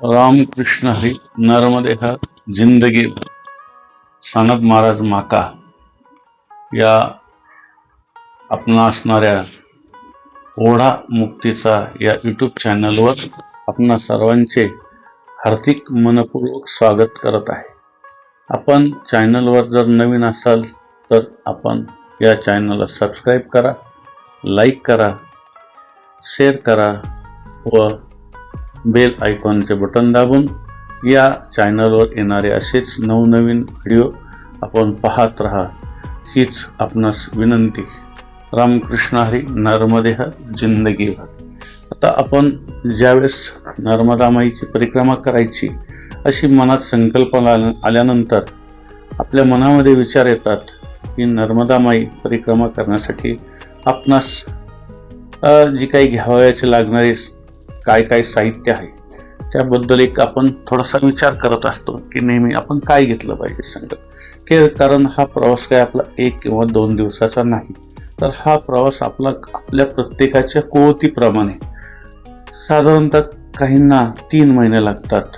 रामकृष्ण हरी नर्मदे हा जिंदगी सानप महाराज माका या आपणा असणाऱ्या ओढा मुक्तीचा या यूट्यूब चॅनलवर आपणा सर्वांचे हार्दिक मनपूर्वक स्वागत करत आहे. आपण चॅनलवर जर नवीन असाल तर आपण या चॅनलला सबस्क्राईब करा लाईक करा शेअर करा व बेल आयकॉनचे बटन दाबून या चॅनलवर येणारे असेच नवनवीन व्हिडिओ आपण पाहत राहा. हीच आपणास विनंती. रामकृष्ण हरी नर्मदे जिंदगी भर. आता आपण ज्यावेळेस नर्मदामाईची परिक्रमा करायची अशी मनात संकल्पना आल्या- आल्यानंतर आपल्या मनामध्ये विचार येतात की नर्मदामाई परिक्रमा करण्यासाठी आपणास जी काही घ्यावयाचे लागणारी काय काय साहित्य आहे त्याबद्दल एक आपण थोडासा विचार करत असतो की नेहमी आपण काय घेतलं पाहिजे संगत की कारण हा प्रवास काय आपला एक किंवा दोन दिवसाचा नाही. तर हा प्रवास आपला आपल्या प्रत्येकाच्या कुवतीप्रमाणे. साधारणतः काहींना तीन महिने लागतात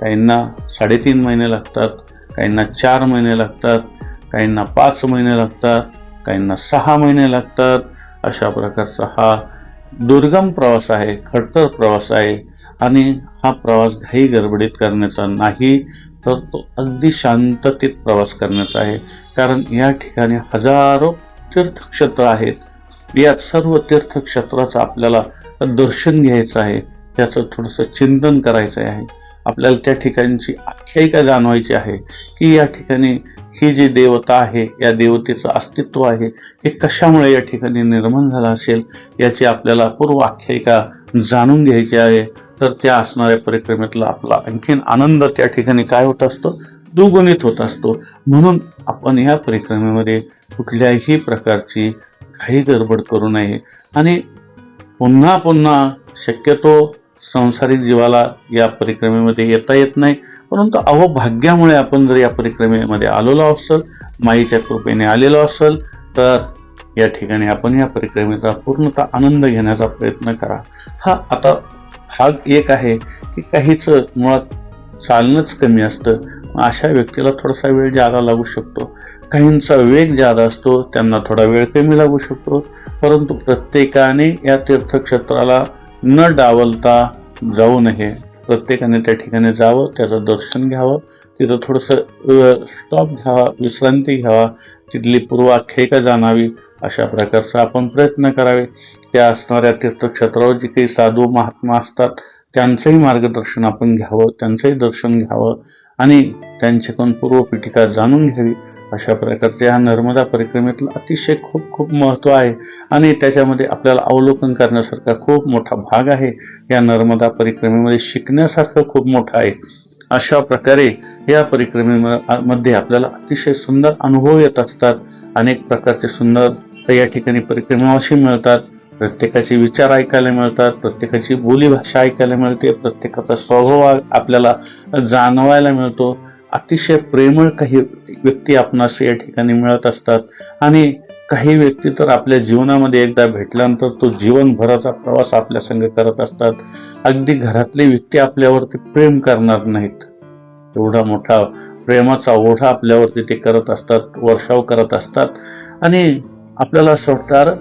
काहींना साडेतीन महिने लागतात काहींना चार महिने लागतात काहींना पाच महिने लागतात काहींना सहा महिने लागतात. अशा प्रकारचा हा दुर्गम प्रवास आहे खडतर प्रवास आहे आणि हा प्रवास घाई गडबडीत करण्याचा नाही तर तो अगदी शांततेत प्रवास करण्याचा आहे. कारण या ठिकाणी हजारो तीर्थक्षेत्र आहेत. या सर्व तीर्थक्षेत्राचं आपल्याला दर्शन घ्यायचं आहे. त्याचं थोडंसं चिंतन करायचं आहे. आपल्याला त्या ठिकाणची आख्यायिका जाणवायची आहे की या ठिकाणी ही जी देवता आहे या देवतेचं अस्तित्व आहे हे कशामुळे या ठिकाणी निर्माण झालं असेल याची आपल्याला पूर्व आख्यायिका जाणून घ्यायची आहे. तर त्या असणाऱ्या परिक्रमेतला आपला आणखीन आनंद त्या ठिकाणी काय होत असतो? दुगुणित होत असतो. म्हणून आपण या परिक्रमेमध्ये कुठल्याही प्रकारची काही गडबड करू नये. आणि पुन्हा पुन्हा शक्यतो संसारिक जीवाला या परिक्रमेमध्ये येता येत नाही. परंतु अहो भाग्यामुळे आपण जर या परिक्रमेमध्ये आलेलो असेल माईच्या कृपेने आलेलो असेल तर या ठिकाणी आपण या परिक्रमेचा पूर्णतः आनंद घेण्याचा प्रयत्न करा. हा आता भाग एक आहे की काहीच मुळात चालणंच कमी असतं. मग अशा व्यक्तीला थोडासा वेळ जादा लागू शकतो. काहींचा वेग जादा असतो त्यांना थोडा वेळ कमी लागू शकतो. परंतु प्रत्येकाने या तीर्थक्षेत्राला न डावलता जाऊ नये. प्रत्येकाने त्या ठिकाणी जावं त्याचं दर्शन घ्यावं तिथं थोडंसं स्टॉप घ्यावा विश्रांती घ्यावा तिथली पूर्वाख्यायिका जाणावी अशा प्रकारचा आपण प्रयत्न करावे. त्या असणाऱ्या तीर्थक्षेत्रावर जे काही साधू महात्मा असतात त्यांचंही मार्गदर्शन आपण घ्यावं त्यांचंही दर्शन घ्यावं आणि त्यांच्याकडून पूर्वपीठिका जाणून घ्यावी. अशा प्रकारचे ह्या नर्मदा परिक्रमेतलं अतिशय खूप खूप महत्त्व आहे. आणि त्याच्यामध्ये आपल्याला अवलोकन करण्यासारखा खूप मोठा भाग आहे. या नर्मदा परिक्रमेमध्ये शिकण्यासारखं खूप मोठं आहे. अशा प्रकारे या परिक्रमेमध्ये आपल्याला अतिशय सुंदर अनुभव येत असतात. अनेक प्रकारचे सुंदर या ठिकाणी परिक्रमावाशी मिळतात. प्रत्येकाचे विचार ऐकायला मिळतात. प्रत्येकाची बोलीभाषा ऐकायला मिळते. प्रत्येकाचा स्वभाव आपल्याला जाणवायला मिळतो. अतिशय प्रेमळ काही व्यक्ती आपणास या ठिकाणी मिळत असतात. आणि काही व्यक्ती तर आपल्या जीवनामध्ये एकदा भेटल्यानंतर तो जीवनभराचा प्रवास आपल्या संग करत असतात. अगदी घरातले व्यक्ती आपल्यावरती प्रेम करणार नाहीत. एवढा मोठा प्रेमाचा ओढा आपल्यावरती ते करत असतात वर्षाव करत असतात. आणि आपल्याला असं वाटतं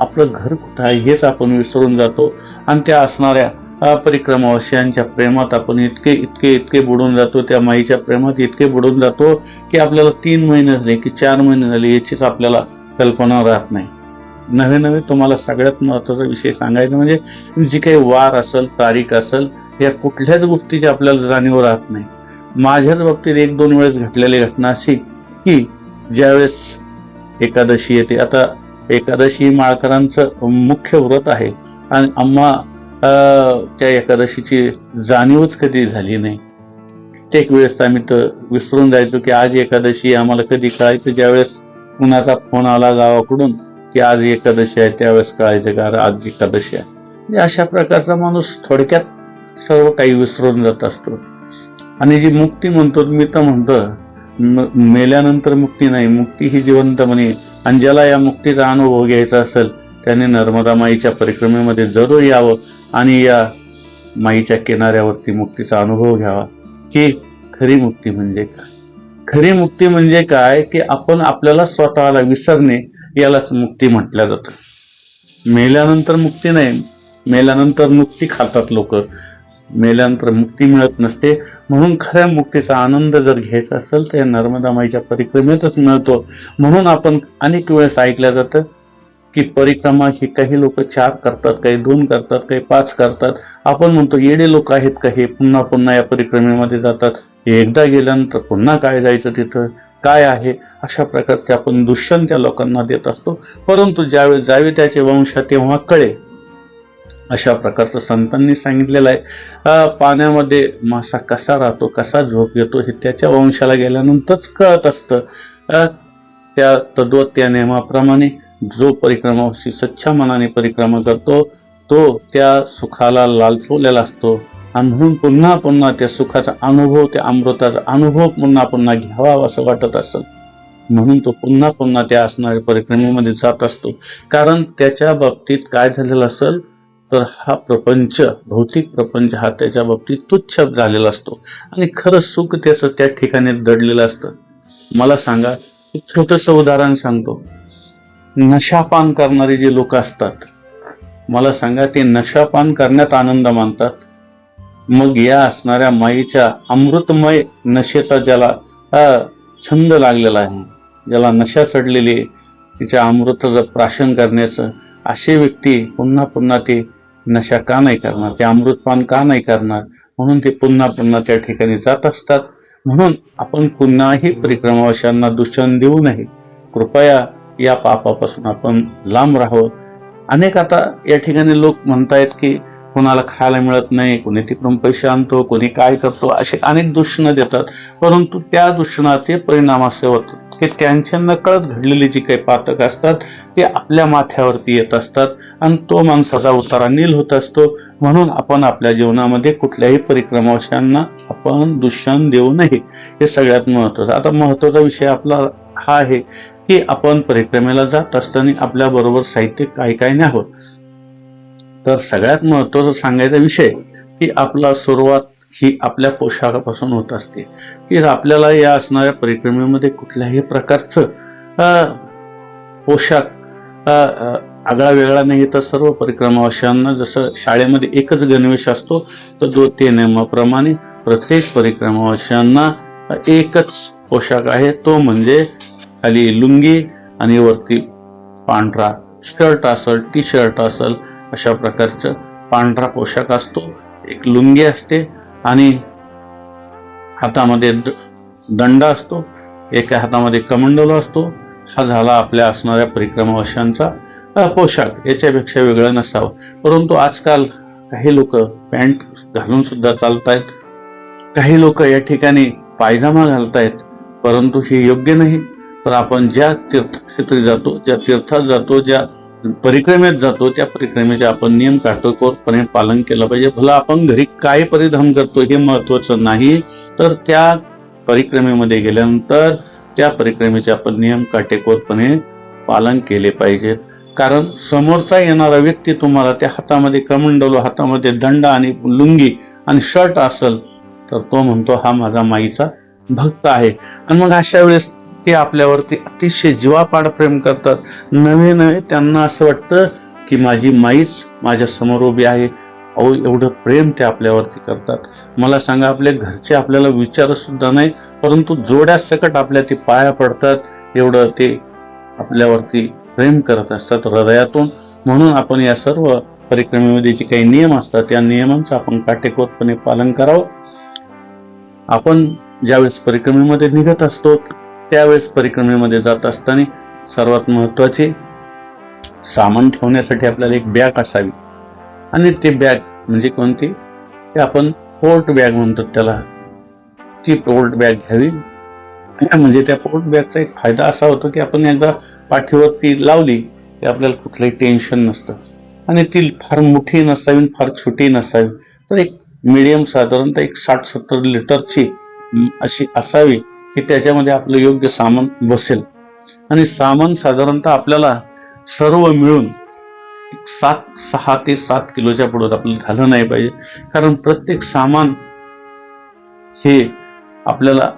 आपलं घर कुठं आहे? हेच आपण विसरून जातो. आणि त्या असणाऱ्या परिक्रमावश्यांच्या प्रेमात आपण इतके इतके इतके बुडून जातो त्या माईच्या प्रेमात इतके बुडून जातो की आपल्याला तीन महिने झाले की चार महिने झाले याचीच आपल्याला कल्पना राहत नाही. नवे नवे तुम्हाला सगळ्यात महत्त्वाचा विषय सांगायचा म्हणजे जी काही वार असेल तारीख असेल या कुठल्याच गोष्टीची आपल्याला जाणीव राहत नाही. माझ्याच बाबतीत एक दोन वेळेस घडलेली घटना अशी की ज्यावेळेस एकादशी येते. आता एकादशी माळकरांचं मुख्य व्रत आहे. आणि आम्हा त्या एकादशीची जाणीवच कधी झाली नाही. प्रत्येक वेळेस आम्ही तर विसरून जायचो की आज एकादशी आम्हाला कधी कळायचं? ज्यावेळेस कुणाचा फोन आला गावाकडून की आज एकादशी आहे त्यावेळेस कळायचं का आज एकादशी आहे. म्हणजे अशा प्रकारचा माणूस थोडक्यात सर्व काही विसरून जात असतो. आणि जी मुक्ती म्हणतो मी तर म्हणतो मेल्यानंतर मुक्ती नाही मुक्ती ही जिवंत म्हणे. आणि ज्याला या मुक्तीचा अनुभव घ्यायचा असेल त्याने नर्मदा माईच्या परिक्रमेमध्ये जरूर यावं. आणि या माईच्या किनाऱ्यावरती मुक्तीचा अनुभव घ्यावा. की खरी मुक्ती म्हणजे काय? खरी मुक्ती म्हणजे काय? की आपण आपल्याला स्वतःला विसरणे यालाच मुक्ती म्हटल्या जातं. मेल्यानंतर मुक्ती नाही मेल्यानंतर मुक्ती खातात लोक. मेल्यानंतर मुक्ती मिळत नसते. म्हणून खऱ्या मुक्तीचा आनंद जर घ्यायचा असेल तर या नर्मदा माईच्या परिक्रमेतच मिळतो. म्हणून आपण अनेक वेळेस ऐकलं जातं की परिक्रमा ही काही लोक चार करतात काही दोन करतात काही पाच करतात. आपण म्हणतो येडे लोक आहेत का हे? पुन्हा पुन्हा या परिक्रमेमध्ये जातात. हे एकदा गेल्यानंतर पुन्हा काय जायचं तिथं? काय आहे? अशा प्रकारचे आपण दुष्यन त्या लोकांना देत असतो. परंतु ज्यावेळी जावे त्याचे वंश तेव्हा कळे. अशा प्रकारचं संतांनी सांगितलेलं आहे. पाण्यामध्ये मासा कसा राहतो कसा झोप येतो हे त्याच्या वंशाला गेल्यानंतरच कळत असतं. त्या तद्वत त्या नियमाप्रमाणे जो परिक्रमाशी सच्च्या मनाने परिक्रमा करतो तो त्या सुखाला लालचवलेला असतो. आणि म्हणून पुन्हा पुन्हा त्या सुखाचा अनुभव त्या अमृताचा अनुभव पुन्हा पुन्हा घ्यावा असं वाटत असत. म्हणून तो पुन्हा पुन्हा त्या असणाऱ्या परिक्रमेमध्ये जात असतो. कारण त्याच्या बाबतीत काय झालेलं असेल तर हा प्रपंच भौतिक प्रपंच हा त्याच्या बाबतीत तुच्छ झालेला असतो. आणि खरं सुख त्याचं त्या ठिकाणी दडलेलं असतं. मला सांगा एक छोटंसं उदाहरण सांगतो. नशापान करणारे जे लोक असतात मला सांगा ते नशापान करण्यात आनंद मानतात? मग या असणाऱ्या माईच्या अमृतमय नशेचा ज्याला छंद लागलेला आहे ज्याला नशा चढलेली आहे तिच्या अमृताचं प्राशन करण्याचं असे व्यक्ती पुन्हा पुन्हा ते नशा का नाही करणार? ते अमृतपान का नाही करणार? म्हणून ते पुन्हा पुन्हा त्या ठिकाणी जात असतात. म्हणून आपण पुन्हाही परिक्रमावशांना दूषण देऊ नये. कृपया या पापापासून आपण लांब राहावं. अनेक आता या ठिकाणी लोक म्हणतायत की कोणाला खायला मिळत नाही कोणी तिकडून पैसे आणतो कोणी काय करतो असे अनेक दूषणं देतात. परंतु त्या दूषणाचे परिणाम असे होतात की त्यांच्या नकळत घडलेली जी काही पातक असतात ते आपल्या माथ्यावरती येत असतात आणि तो माणसाचा उतारा नील होत असतो. म्हणून आपण आपल्या जीवनामध्ये कुठल्याही परिक्रमावशांना आपण दूषण देऊ नये. हे सगळ्यात महत्त्वाचं. आता महत्त्वाचा विषय आपला हा आहे की आपण परिक्रमेला जात असताना आपल्या बरोबर साहित्य काय काय न्यावं तर सगळ्यात महत्त्वाचा सांगायचा विषय की आपला सुरुवात ही आपल्या पोशाखापासून होत असते. की आपल्याला या असणाऱ्या परिक्रमेमध्ये कुठल्याही प्रकारचं पोशाख आगळा वेगळा नाही. तर सर्व परिक्रमावाशांना जसं शाळेमध्ये एकच गणवेश असतो तर दो ते नियमाप्रमाणे प्रत्येक परिक्रमावाशांना एकच पोशाख आहे. तो म्हणजे खाली लुंगी आणि वरती पांढरा शर्ट असेल टी शर्ट असेल अशा प्रकारचं पांढरा पोशाख असतो. एक लुंगी असते आणि हातामध्ये द- दंडा असतो. एका हातामध्ये कमंडलो असतो. हा झाला आपल्या असणाऱ्या परिक्रमावशांचा पोशाख. याच्यापेक्षा वेगळं नसावं. परंतु आजकाल काही लोक पॅन्ट घालून सुद्धा चालतायत. काही लोक या ठिकाणी पायजामा घालतायत परंतु हे योग्य नाही. तर आपण ज्या तीर्थक्षेत्री जातो ज्या तीर्थात जातो ज्या परिक्रमेत जातो त्या परिक्रमेचे आपण नियम काटेकोरपणे पालन केलं पाहिजे. भला आपण घरी काय परिधान करतो हे महत्वाचं नाही. तर त्या परिक्रमेमध्ये गेल्यानंतर त्या परिक्रमेचे आपण नियम काटेकोरपणे पालन केले पाहिजेत कारण समोरचा येणारा व्यक्ती तुम्हाला त्या हातामध्ये कमंडलो हातामध्ये दंड आणि लुंगी आणि शर्ट असेल तर तो म्हणतो हा माझा माईचा भक्त आहे. आणि मग अशा वेळेस ते आपल्यावरती अतिशय जीवापाड प्रेम करतात. नवे नवे त्यांना असं वाटतं की माझी माईच माझ्यासमोर उभी आहे. अहो एवढं प्रेम ते आपल्यावरती करतात. मला सांगा आपल्या घरचे आपल्याला विचारसुद्धा नाही परंतु जोड्या सकट आपल्या ते पाया पडतात. एवढं ते आपल्यावरती प्रेम करत असतात हृदयातून. म्हणून आपण या सर्व परिक्रमेमध्ये जे काही नियम असतात त्या नियमांचं आपण काटेकोरपणे पालन करावं. आपण ज्यावेळेस परिक्रमेमध्ये निघत असतो त्यावेळेस परिक्रमेमध्ये जात असताना सर्वात महत्त्वाचे सामान ठेवण्यासाठी आपल्याला एक बॅग असावी. आणि ते बॅग म्हणजे कोणती? ते आपण पोर्ट बॅग म्हणतो त्याला. ती पोर्ट बॅग घ्यावी. म्हणजे त्या पोर्ट बॅगचा एक फायदा असा होतो की आपण एकदा पाठीवरती लावली की आपल्याला कुठलंही टेन्शन नसतं. आणि ती फार मोठी नसावी आणि फार छोटी नसावी. तर एक मिडियम साधारणतः एक साठ सत्तर लिटरची अशी असावी. की त्याच्यामध्ये आपलं योग्य सामान बसेल. आणि सामान साधारणतः आपल्याला सर्व मिळून एक सात सहा ते सात किलोच्या पुढं आपलं झालं नाही पाहिजे. कारण प्रत्येक सामान हे आपल्याला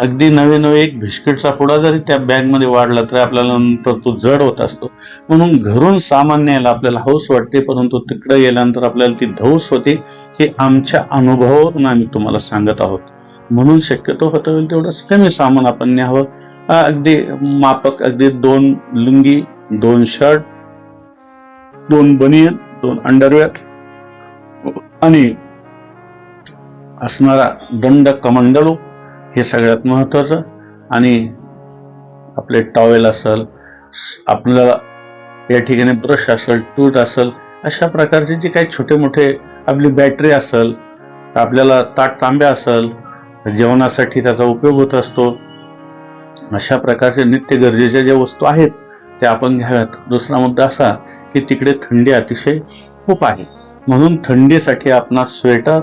अगदी नवे नवे एक बिस्किटचा पुडा जरी त्या बॅगमध्ये वाढला तरी आपल्याला नंतर तो जड होत असतो. म्हणून घरून सामान न्यायला आपल्याला हौस वाटते परंतु तिकडे गेल्यानंतर आपल्याला ती धौस होते हे आमच्या अनुभवावरून आम्ही तुम्हाला सांगत आहोत. म्हणून शक्यतो होता होईल तेवढंच. कमी सामान आपण न्यावं. अगदी मापक अगदी दोन लुंगी दोन शर्ट दोन बनियन दोन अंडरवेअर आणि असणारा दंड कमंडळू हे सगळ्यात महत्वाचं आणि आपले टॉवेल असेल आपल्याला या ठिकाणी ब्रश असेल टूथ असेल अशा प्रकारचे जे काही छोटे मोठे आपली बॅटरी असेल आपल्याला ताट तांब्या असेल जेवणासाठी त्याचा उपयोग होत असतो. अशा प्रकारचे नित्य गरजेच्या ज्या वस्तू आहेत त्या आपण घ्याव्यात. दुसरा मुद्दा असा की तिकडे थंडी अतिशय खूप आहे. म्हणून थंडीसाठी आपणास स्वेटर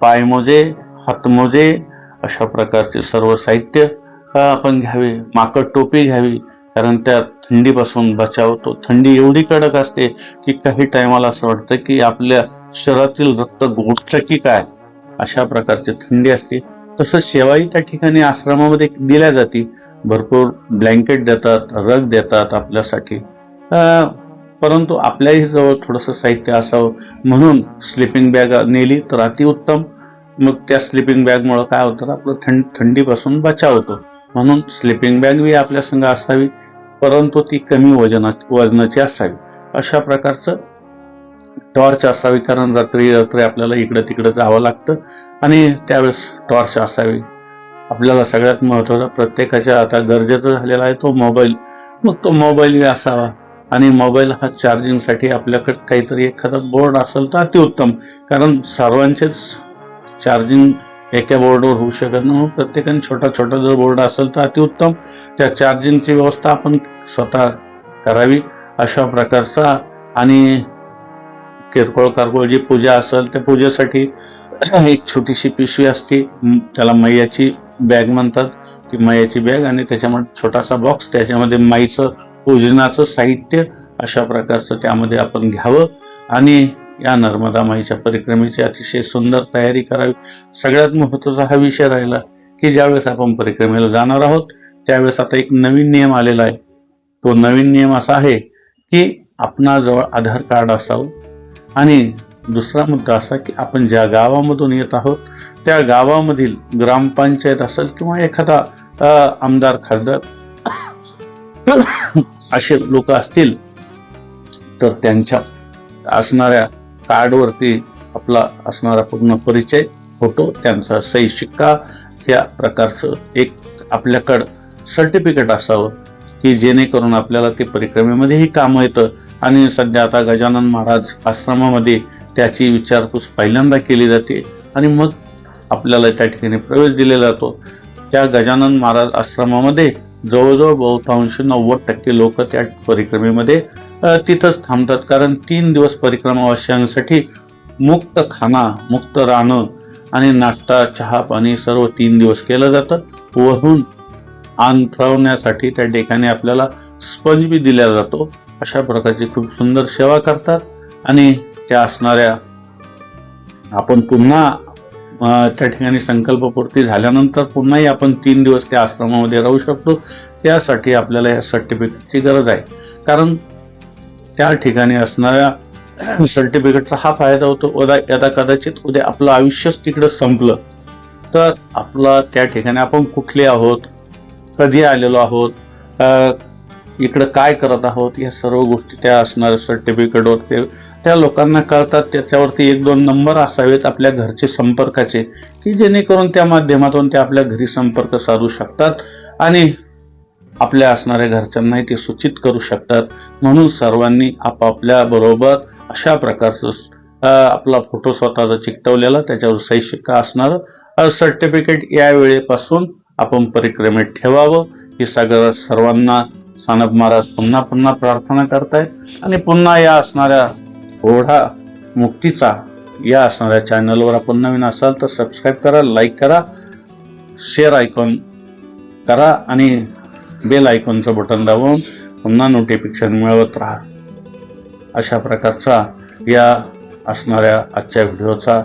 पायमोजे हातमोजे अशा प्रकारचे सर्व साहित्य आपण घ्यावे. माकड टोपी घ्यावी. कारण त्या थंडीपासून बचाव होतो. थंडी एवढी कडक असते की काही टायमाला असं वाटतं की आपल्या शरीरातील रक्त गोठतं की काय? अशा प्रकारची थंडी असते. तसं शेवाई त्या ठिकाणी आश्रमामध्ये दिल्या जाते. भरपूर ब्लँकेट देतात रग देतात आपल्यासाठी. परंतु आपल्याही जवळ थोडंसं साहित्य असावं म्हणून स्लिपिंग बॅग नेली तर अतिउत्तम. मग त्या स्लिपिंग बॅगमुळं काय होतं? आपलं थंड थंडीपासून बचाव होतो. म्हणून स्लिपिंग बॅग बी आपल्या संघ असावी परंतु ती कमी वजना वजनाची असावी. अशा प्रकारचं टॉर्च असावी कारण रात्री रात्री आपल्याला इकडं तिकडं जावं लागतं. आणि त्यावेळेस टॉर्च असावी. आपल्याला सगळ्यात महत्त्वाचा प्रत्येकाच्या आता गरजेचं झालेला आहे तो मोबाईल. मग तो मोबाईल असावा. आणि मोबाईल हा चार्जिंगसाठी आपल्याकडे काहीतरी एखादा बोर्ड असेल तर अतिउत्तम. कारण सर्वांचेच चार्जिंग एका बोर्डवर होऊ शकत नाही. प्रत्येकाने छोटा छोटा जर बोर्ड असेल तर अतिउत्तम. त्या चार्जिंगची व्यवस्था आपण स्वतः करावी अशा प्रकारचा. आणि किरकोळ कारकोळ जी पूजा असेल त्या पूजेसाठी एक छोटीशी पिशवी असते. त्याला मैयाची बॅग म्हणतात. ती मैयाची बॅग आणि त्याच्यामध्ये छोटासा बॉक्स त्याच्यामध्ये माईचं पूजनाचं साहित्य अशा प्रकारचं त्यामध्ये आपण घ्यावं. आणि या नर्मदा माईच्या परिक्रमेची अतिशय सुंदर तयारी करावी. सगळ्यात महत्त्वाचा हा विषय राहिला की ज्यावेळेस आपण परिक्रमेला जाणार आहोत त्यावेळेस आता एक नवीन नियम आलेला आहे. तो नवीन नियम असा आहे की आपणाजवळ आधार कार्ड असावं आणि दुसरा मुद्दा असा की आपण ज्या गावामधून येत आहोत त्या गावामधील ग्रामपंचायत असेल किंवा एखादा आमदार खासदार असे लोक असतील तर त्यांच्या असणाऱ्या कार्डवरती आपला असणारा पूर्ण परिचय फोटो त्यांचा सही शिक्का या प्रकारचं एक आपल्याकडं सर्टिफिकेट असावं. की जेणेकरून आपल्याला ते परिक्रमेमध्येही काम येतं. आणि सध्या आता गजानन महाराज आश्रमामध्ये त्याची विचारपूस पहिल्यांदा केली जाते. आणि मग आपल्याला त्या ठिकाणी प्रवेश दिलेला जातो. त्या गजानन महाराज आश्रमामध्ये जवळजवळ बहुतांश नव्वद टक्के लोक त्या परिक्रमेमध्ये तिथंच थांबतात. कारण तीन दिवस परिक्रमावासियांसाठी मुक्त खाना मुक्त राहणं आणि नाश्ता चहा पाणी सर्व तीन दिवस केलं जातं. वरून अंथरवण्यासाठी त्या ठिकाणी आपल्याला स्पंज बी दिला जातो. अशा प्रकारची खूप सुंदर सेवा करतात. आणि त्या असणाऱ्या आपण पुन्हा त्या ठिकाणी संकल्पपूर्ती झाल्यानंतर पुन्हाही आपण तीन दिवस त्या आश्रमामध्ये राहू शकतो. त्यासाठी आपल्याला या सर्टिफिकेटची गरज आहे. कारण त्या ठिकाणी असणाऱ्या सर्टिफिकेटचा हा फायदा होतो. उदा यदा कदाचित उद्या आपलं आयुष्यच तिकडं संपलं. तर आपलं त्या ठिकाणी आपण कुठले आहोत? कधी आलेलो आहोत? इकडं काय करत आहोत? या सर्व गोष्टी त्या असणाऱ्या सर्टिफिकेटवर ते त्या लोकांना कळतात. त्याच्यावरती एक दोन नंबर असावेत आपल्या घरचे संपर्काचे की जेणेकरून त्या माध्यमातून ते आपल्या घरी संपर्क साधू शकतात आणि आपल्या असणाऱ्या घरच्यांनाही ते सूचित करू शकतात. म्हणून सर्वांनी आपापल्या बरोबर अशा प्रकारचं आपला फोटो स्वतःचा चिकटवलेला त्याच्यावर सही शिक्का असणारं सर्टिफिकेट या वेळेपासून आपण परिक्रमेत ठेवावं. ही सगळं सर्वांना सानप महाराज पुन्हा पुन्हा प्रार्थना करतायत. आणि पुन्हा या असणाऱ्या ओढा मुक्तीचा या असणाऱ्या चॅनलवर आपण नवीन असाल तर सबस्क्राईब करा लाईक करा शेअर आयकॉन करा आणि बेल आयकॉनचं बटन दाबून पुन्हा नोटिफिकेशन मिळवत राहा. अशा प्रकारचा या असणाऱ्या आजच्या व्हिडिओचा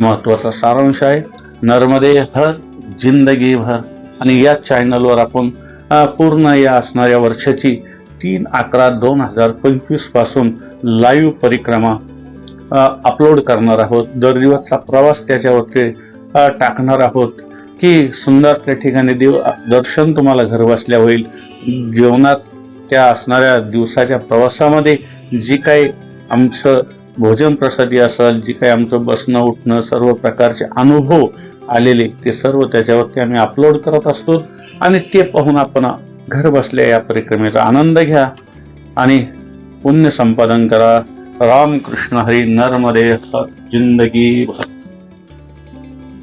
महत्त्वाचा सारांश आहे. नर्मदे हर जिंदगी भर आणि या चॅनलवर आपण पूर्ण या असणाऱ्या वर्षाची तीन अकरा दोन हजार पंचवीसपासून लाईव्ह परिक्रमा अपलोड करणार आहोत. दर दिवसचा प्रवास त्याच्यावरती टाकणार आहोत. की सुंदर त्या ठिकाणी देव दर्शन तुम्हाला घर बसल्या होईल. जीवनात त्या असणाऱ्या दिवसाच्या प्रवासामध्ये जी काही आमचं भोजन प्रसादी असेल जी काही आमचं बसणं उठणं सर्व प्रकारचे अनुभव आलेले ते सर्व त्याच्यावरती आम्ही अपलोड करत असतो आणि ते पाहून आपण घर बसल्या या परिक्रमेचा आनंद घ्या आणि पुण्य संपादन करा. रामकृष्ण हरी नर्मदे जिंदगी भर.